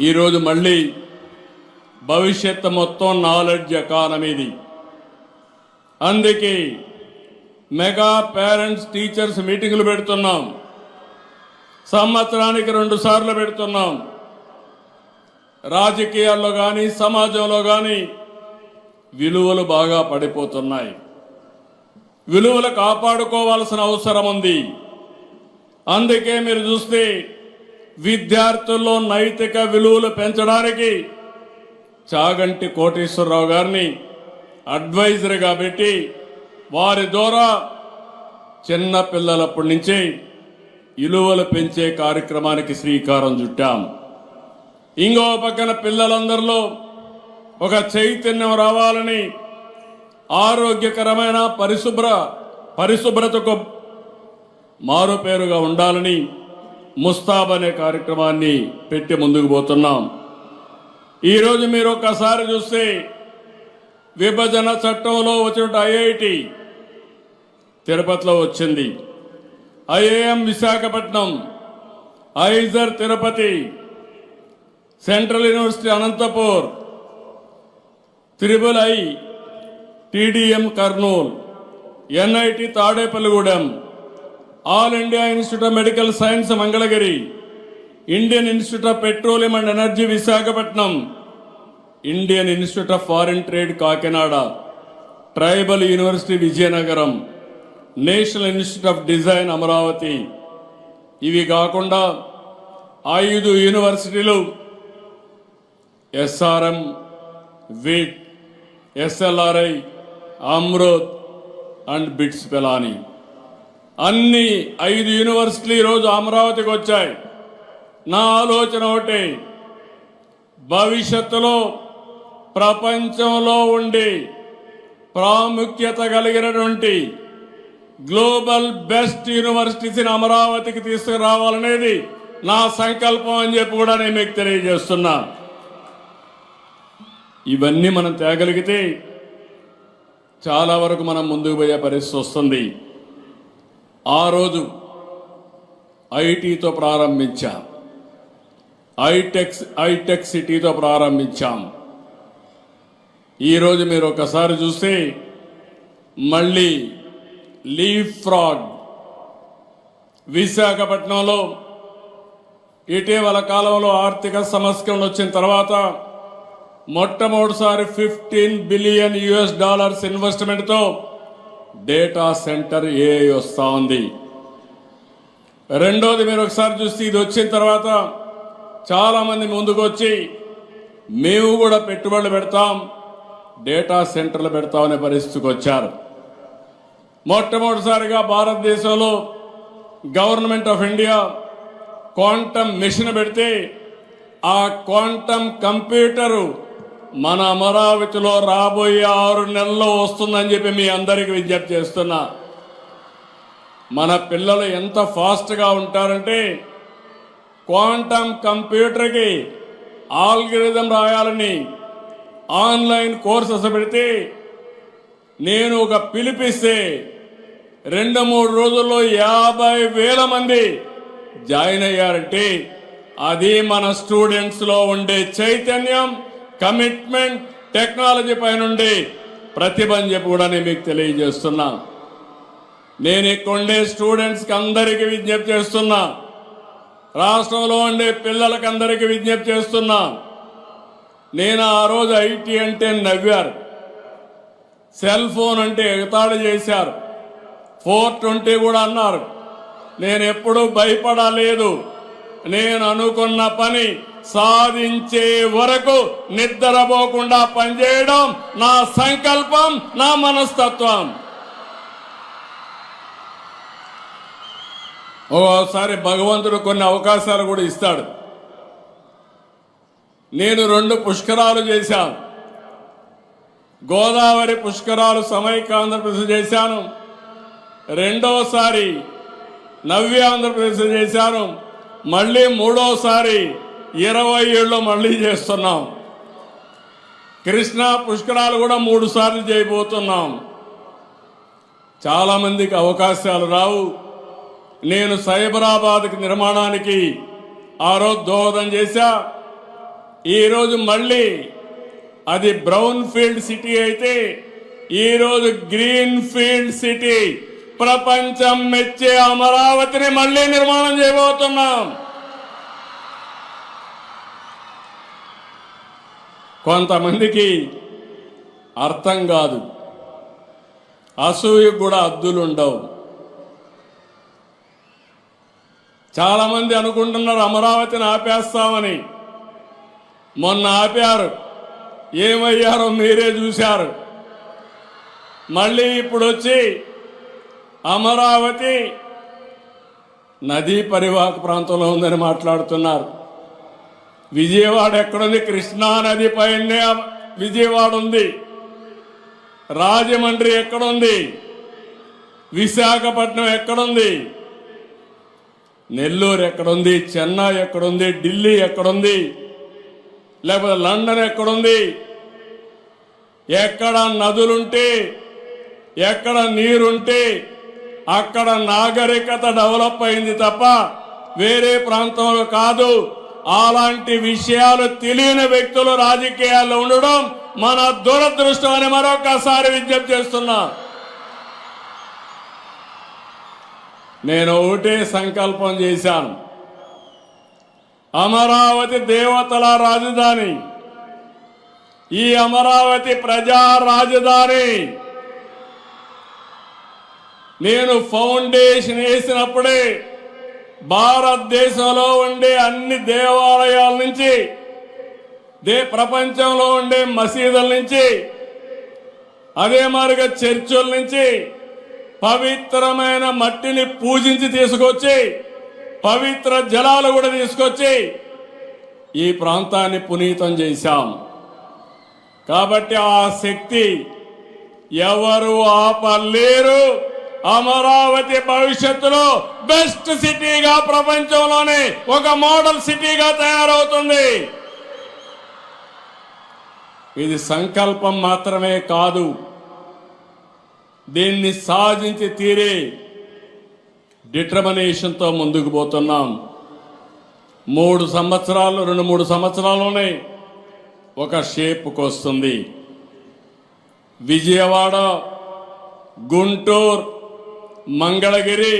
ఈరోజు మళ్ళీ భవిష్యత్తు మొత్తం నాలెడ్జ్ ఎకానమీది అందుకే మెగా పేరెంట్స్ టీచర్స్ మీటింగులు పెడుతున్నాం. సంవత్సరానికి రెండు సార్లు పెడుతున్నాం. రాజకీయాల్లో కానీ సమాజంలో కానీ విలువలు బాగా పడిపోతున్నాయి. విలువలు కాపాడుకోవాల్సిన అవసరం ఉంది. అందుకే మీరు చూస్తే విద్యార్థుల్లో నైతిక విలువలు పెంచడానికి చాగంటి కోటేశ్వరరావు గారిని అడ్వైజర్గా పెట్టి వారి ద్వారా చిన్న పిల్లలప్పటి నుంచి విలువలు పెంచే కార్యక్రమానికి శ్రీకారం చుట్టాం. ఇంకో పక్కన పిల్లలందరిలో ఒక చైతన్యం రావాలని ఆరోగ్యకరమైన పరిశుభ్ర పరిశుభ్రతకు మారుపేరుగా ఉండాలని ముస్తాబ్ అనే కార్యక్రమాన్ని పెట్టి ముందుకు పోతున్నాం. ఈరోజు మీరు ఒక్కసారి చూస్తే విభజన చట్టంలో వచ్చిన ఐఐటి తిరుపతిలో వచ్చింది. IIM Visakhapatnam IISER Tirupati Central University Anantapur triple I TDM Kurnool NIT Tadepalligudem All India Institute of Medical Science Mangalagiri. Indian Institute of Petroleum and Energy Visakhapatnam. Indian Institute of Foreign Trade Kakinada. Tribal University Vizianagaram. National Institute of Design Amaravati. ఇవి కాకుండా ఐదు యూనివర్సిటీలు SRM VIT SLRI Amrit and BITS Pilani. అన్ని ఐదు యూనివర్సిటీలు ఈరోజు అమరావతికి వచ్చాయి. నా ఆలోచన ఒకటి భవిష్యత్తులో ప్రపంచంలో ఉండి ప్రాముఖ్యత కలిగినటువంటి గ్లోబల్ బెస్ట్ యూనివర్సిటీస్ని అమరావతికి తీసుకురావాలనేది నా సంకల్పం అని చెప్పి కూడా నేను మీకు తెలియజేస్తున్నా. ఇవన్నీ మనం తేగలిగితే చాలా వరకు మనం ముందుకు పోయే పరిస్థితి వస్తుంది. ఆ రోజు ఐటీతో ప్రారంభించాం. ఐటెక్ ఐటెక్ సిటీతో ప్రారంభించాం. ఈరోజు మీరు ఒకసారి చూస్తే మళ్ళీ లీఫ్ ఫ్రాడ్ విశాఖపట్నంలో ఇటీవల కాలంలో ఆర్థిక సంస్కరణ వచ్చిన తర్వాత మొట్టమొదటిసారి ఫిఫ్టీన్ బిలియన్ యుఎస్ డాలర్స్ ఇన్వెస్ట్మెంట్తో డేటా సెంటర్ ఏ వస్తూ ఉంది. రెండోది మీరు ఒకసారి చూస్తే ఇది వచ్చిన తర్వాత చాలామంది ముందుకు వచ్చి మేము కూడా పెట్టుబడులు పెడతాం డేటా సెంటర్లు పెడతామనే పరిస్థితికి వచ్చారు. మొట్టమొదటిసారిగా భారతదేశంలో government of India quantum mission పెడితే ఆ క్వాంటమ్ కంప్యూటరు మన అమరావతిలో రాబోయే ఆరు నెలల్లో వస్తుందని చెప్పి మీ అందరికీ విజ్ఞప్తి చేస్తున్నా. మన పిల్లలు ఎంత ఫాస్ట్గా ఉంటారంటే క్వాంటమ్ కంప్యూటర్కి ఆల్గిరిథం రాయాలని ఆన్లైన్ కోర్సెస్ పెడితే నేను ఒక పిలిపిస్తే రెండు మూడు రోజుల్లో యాభై వేల మంది జాయిన్ అయ్యారంటే అది మన స్టూడెంట్స్లో ఉండే చైతన్యం. కమిట్మెంట్ టెక్నాలజీ పైన ఉండే ప్రతిభ అని చెప్పి కూడా నేను మీకు తెలియజేస్తున్నా. నేను ఇక్కడ ఉండే స్టూడెంట్స్కి అందరికీ విజ్ఞప్తి చేస్తున్నా. రాష్ట్రంలో ఉండే పిల్లలకి అందరికీ విజ్ఞప్తి చేస్తున్నా. నేను ఆ రోజు ఐటీ అంటే నవ్వారు. సెల్ ఫోన్ అంటే ఎగతాళి చేశారు. ఫోర్ ట్వంటీ కూడా అన్నారు. నేను ఎప్పుడూ భయపడలేదు. నేను అనుకున్న పని సాధించే వరకు నిద్రపోకుండా పనిచేయడం నా సంకల్పం నా మనస్తత్వం. ఒకసారి భగవంతుడు కొన్ని అవకాశాలు కూడా ఇస్తాడు. నేను రెండు పుష్కరాలు చేశాను. గోదావరి పుష్కరాలు సమైక్య ఆంధ్రప్రదేశ్ చేశాను. రెండవసారి నవ్య ఆంధ్రప్రదేశ్ చేశాను. మళ్ళీ మూడోసారి ఇరవై ఏళ్ళు మళ్ళీ చేస్తున్నాం. కృష్ణా పుష్కరాలు కూడా మూడు సార్లు చేయబోతున్నాం. చాలామందికి అవకాశాలు రావు. నేను సైబరాబాద్కి నిర్మాణానికి ఆ రోజు దోహదం చేశా. ఈరోజు మళ్ళీ అది బ్రౌన్ ఫీల్డ్ సిటీ అయితే ఈరోజు గ్రీన్ ఫీల్డ్ సిటీ. ప్రపంచం మెచ్చే అమరావతిని మళ్ళీ నిర్మాణం చేయబోతున్నాం. కొంతమందికి అర్థం కాదు. అసూయకు కూడా అద్దులు ఉండవు చాలామంది అనుకుంటున్నారు అమరావతిని ఆపేస్తామని. మొన్న ఆపారు. ఏమయ్యారో మీరే చూశారు. మళ్ళీ ఇప్పుడు వచ్చి అమరావతి నదీ పరివాహక ప్రాంతంలో ఉందని మాట్లాడుతున్నారు. విజయవాడ ఎక్కడుంది? కృష్ణా నది పైనే విజయవాడ ఉంది. రాజమండ్రి ఎక్కడుంది? విశాఖపట్నం ఎక్కడుంది? నెల్లూరు ఎక్కడుంది? చెన్నై ఎక్కడుంది? ఢిల్లీ ఎక్కడుంది? లేకపోతే లండన్ ఎక్కడుంది? ఎక్కడ నదులుంటే ఎక్కడ నీరుంటే అక్కడ నాగరికత డెవలప్ అయింది తప్ప వేరే ప్రాంతంలో కాదు. అలాంటి విషయాలు తెలియని వ్యక్తులు రాజకీయాల్లో ఉండడం మన దురదృష్టం అని మరొకసారి విజ్ఞప్తి చేస్తున్నా. నేను ఒకటే సంకల్పం చేశాను. అమరావతి దేవతల రాజధాని ఈ అమరావతి ప్రజా రాజధాని. నేను ఫౌండేషన్ వేసినప్పుడే భారతదేశంలో ఉండే అన్ని దేవాలయాల నుంచి దే ప్రపంచంలో ఉండే మసీదుల నుంచి అదే మారిగా చర్చుల నుంచి పవిత్రమైన మట్టిని పూజించి తీసుకొచ్చి పవిత్ర జలాలు కూడా తీసుకొచ్చి ఈ ప్రాంతాన్ని పునీతం చేశాం. కాబట్టి ఆ శక్తి ఎవరు ఆపలేరు. అమరావతి భవిష్యత్తులో బెస్ట్ సిటీగా ప్రపంచంలోనే ఒక మోడల్ సిటీగా తయారవుతుంది. ఇది సంకల్పం మాత్రమే కాదు. దీన్ని సాధించి తీరే డిటర్మినేషన్తో ముందుకు పోతున్నాం. మూడు సంవత్సరాలు రెండు మూడు సంవత్సరాల్లోనే ఒక షేప్కి వస్తుంది విజయవాడ గుంటూరు మంగళగిరి